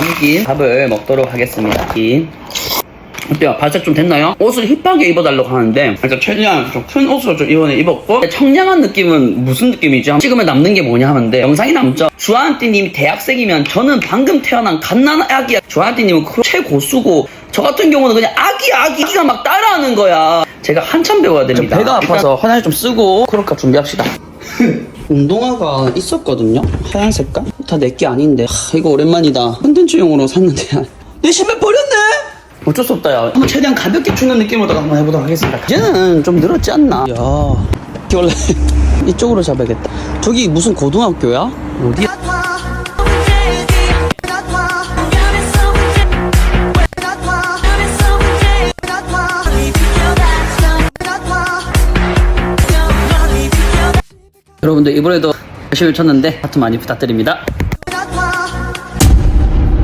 남긴 밥을 먹도록 하겠습니다. 이. 어때요? 발색 좀 됐나요? 옷을 힙하게 입어달라고 하는데 일단 최대한 좀 큰 옷을 좀 이번에 입었고 청량한 느낌은 무슨 느낌이죠? 찍으면 남는 게 뭐냐 하는데 영상이 남죠 주한띠님이 대학생이면 저는 방금 태어난 갓난 아기야 주한띠님은 그 최고수고 저 같은 경우는 그냥 아기 아기 아기가 막 따라하는 거야 제가 한참 배워야 됩니다 배가 아파서 화장실 좀 쓰고 크로카 준비합시다 운동화가 있었거든요 하얀 색깔 다 내 게 아닌데. 하, 이거 오랜만이다. 컨텐츠용으로 샀는데. 내 신발 버렸네! 어쩔 수 없다 야. 한번 최대한 가볍게 추는 느낌으로 한번 해보도록 하겠습니다. 이제는 좀 늘었지 않나? 야 이게 원래 이쪽으로 잡아야겠다. 저기 무슨 고등학교야? 어디야? 여러분들 이번에도 열심히 쳤는데 하트 많이 부탁드립니다